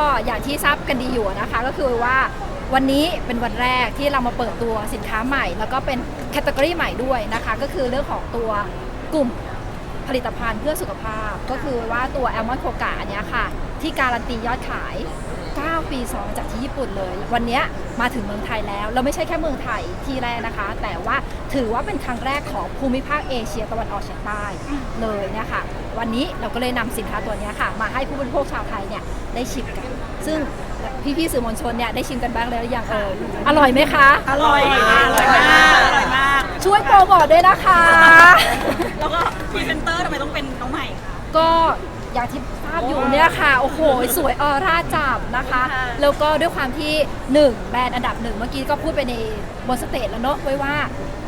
็อย่างที่ทราบกันดีอยู่นะคะ ก็คือว่าวันนี้เป็นวันแรกที่เรามาเปิดตัวสินค้าใหม่ แล้วก็เป็นแคตตากรีใหม่ด้วยนะคะ ก็คือเรื่องของตัวกลุ่มผลิตภัณฑ์เพื่อสุขภาพ ก็คือว่าตัวแอลมอนโคกะอันเนี้ยค่ะ ที่การันตียอดขาย 9 ปีซ้อนจากที่ญี่ปุ่นเลย วันนี้มาถึงเมืองไทยแล้ว เราไม่ใช่แค่เมืองไทยที่แรกนะคะ แต่ว่าถือว่าเป็นครั้งแรกของภูมิภาคเอเชียตะวันออกเฉียงใต้เลยเนี่ยค่ะวันนี้เราก็เลยนำสินค้าตัวนี้ค่ะ มาให้ผู้บริโภคชาวไทยเนี่ยได้ชิมกัน ซึ่งพี่ๆสื่อมวลชนเนี่ยได้ชิมกันบ้างแล้วหรือยังเอออร่อยไหมคะ อร่อยมากอร่อยมากอร่อยมาก ช่วยโปรโมทด้วยนะคะ แล้วก็พรีเซนเตอร์ทำไมต้องเป็นน้องใหม่คะ ก็ อย่างที่ทราบอยู่เนี่ยค่ะ โอ้โห สวยออร่าจับนะคะค่ะแล้วก็ด้วยความที่หนึ่งแบรนด์อันดับหนึ่งเมื่อกี้ก็พูดไปในบนสเตจแล้วเนอะไว้ว่า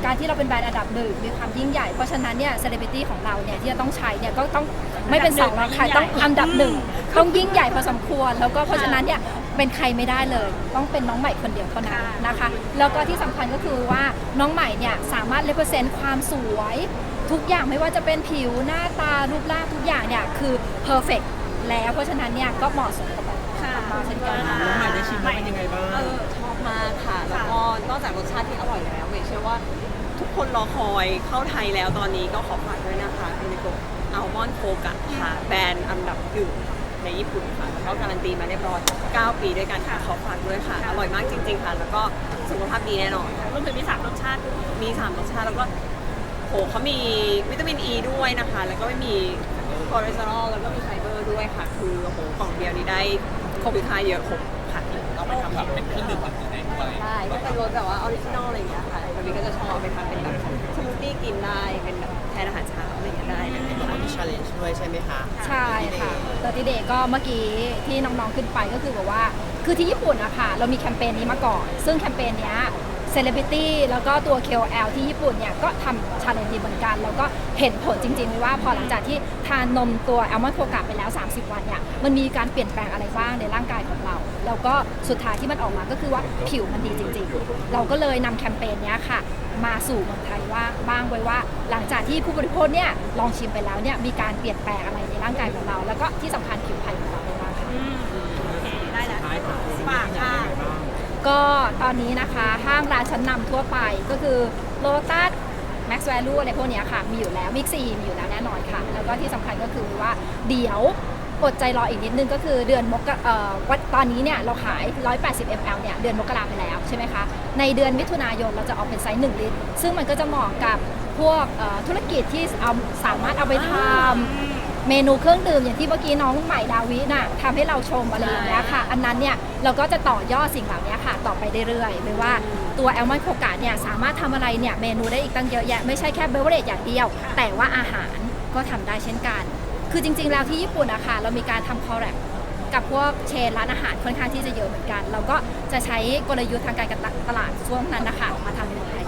การที่เราเป็นแบรนด์อันดับหนึ่งมีความยิ่งใหญ่ เพราะฉะนั้นเนี่ยเซเลบริตี้ของเราเนี่ยที่จะต้องใช้เนี่ยก็ต้องไม่เป็นสองรองใครต้องอันดับหนึ่งต้องยิ่งใหญ่พอสมควร แล้วก็เพราะฉะนั้นเนี่ยเป็นใครไม่ได้เลย ต้องเป็นน้องใหม่คนเดียวเท่านั้นนะคะ แล้วก็ที่สำคัญก็คือว่าน้องใหม่เนี่ยสามารถเลเ e อร์เซนต์ความสวย ทุกอย่างไม่ว่าจะเป็นผิวหน้าตารูปร่างทุกอย่างเนี่ยคือเพอร์เฟกแล้วเพราะฉะนั้นเนี่ยก็เหมาะสมกับค่ะเราเช่นกันน้องใหม่ได้ชิมแล้วเป็นยังไงบ้าง เออชอบมากค่ะ แล้วก็นอกจากรสชาติที่อร่อยแล้วเมย์เชื่อว่าทุกคนรอคอยเข้าไทยแล้วตอนนี้ก็ขอฝากด้วยนะคะคุณนิโกอัลมอนด์โฟกัสค่ะ แบรนด์อันดับหนึ่งในญี่ปุ่นค่ะแล้วก็การันตีมาเรียบร้อย 9 ปีด้วยกันค่ะ ขอฝากด้วยค่ะ อร่อยมากจริง ๆ ค่ะ แล้วก็สุขภาพดีแน่นอนรวมถึงมีสามรสชาติด้วยมี 3 รสชาติ แล้วก็ โหเขามีวิตามินอ e ีด้วยนะคะ แล้วก็ไม่มีคอเลสเตอรอลแล้วก็มีไฟเบอร์ด้วยค่ะ คือโอ้โหกล่องเดียวนี้ได้ครบค่าเยอะครบค่ะเราไปทำแบบเป็นเครื่องดื่มแบบไหนด้วยใช่ก็เป็นรสแบบว่าออริจินอลอะไรอย่างเงี้ยค่ะแบบนี้ก็จะชอบไปทำเป็นแบบสมูทตี้กินได้เป็นแบบแทนอาหารเช้าอะไรอย่างเงี้ยได้เลยมีคนที่ challenge ด้วยใช่ไหมคะใช่ค่ะตอติเดก็เมื่อกี้ที่น้องๆขึ้นไปก็คือแบบว่า คือที่ญี่ปุ่นอะค่ะ เรามีแคมเปญนี้มาก่อน ซึ่งแคมเปญเนี้ย เซเลบริตี้แล้วก็ตัว KOL ที่ญี่ปุ่นเนี่ยก็ทำชาเลนจ์เหมือนกัน แล้วก็เห็นผลจริงๆเลยว่าพอหลังจากที่ทานนมตัวแอลมอนด์โคกะไปแล้ว 30 วันเนี่ยมันมีการเปลี่ยนแปลงอะไรบ้างในร่างกายของเรา แล้วก็สุดท้ายที่มันออกมาก็คือว่าผิวมันดีจริง ๆ เราก็เลยนำแคมเปญนี้ค่ะมาสู่เมืองไทยว่าบ้างไว้ว่า หลังจากที่ผู้บริโภคเนี่ยลองชิมไปแล้วเนี่ยมีการเปลี่ยนแปลงอะไรในร่างกายของเรา แล้วก็ที่สำคัญผิวพรรณของเราด้วยค่ะ อืมโอเค ได้แล้ว ท้ายค่ะ ฝากค่ะ ก็ตอนนี้นะคะห้างร้านชั้นนำทั่วไปก็คือโลตัส Max Value อะไรพวกเนี้ยค่ะ มีอยู่แล้วมิกซีมีอยู่แล้วแน่นอนค่ะ แล้วก็ที่สำคัญก็คือว่าเดี๋ยวอดใจรออีกนิดนึงก็คือเดือนมกราเอ่อวัดตอนนี้เนี่ยเราขาย 180 ml เนี่ยเดือนมกราไปแล้วใช่ไหมคะ ในเดือนมิถุนายนเราจะออกเป็นไซส์ 1 ลิตร ซึ่งมันก็จะเหมาะกับพวกเอ่อธุรกิจที่เอาสามารถเอาไปทำ เมนูเครื่องดื่มอย่างที่เมื่อกี้น้องใหม่ดาวิน่ะทำให้เราชมอะไรอย่างเงี้ยค่ะ อันนั้นเนี่ยเราก็จะต่อยอดสิ่งเหล่านี้ค่ะ ต่อไปเรื่อยๆไม่ว่าตัวแอลมอนด์โคกะเนี่ยสามารถทำอะไรเนี่ยเมนูได้อีกตั้งเยอะแยะไม่ใช่แค่เบเวอร์เรจอย่างเดียว แต่ว่าอาหารก็ทำได้เช่นกัน คือจริงๆแล้วที่ญี่ปุ่นอะค่ะเรามีการทำคอร์เรกับพวกเชนร้านอาหารค่อนข้างที่จะเยอะเหมือนกัน เราก็จะใช้กลยุทธ์ทางการตลาดช่วงนั้นนะคะมาทำในเมืองไทย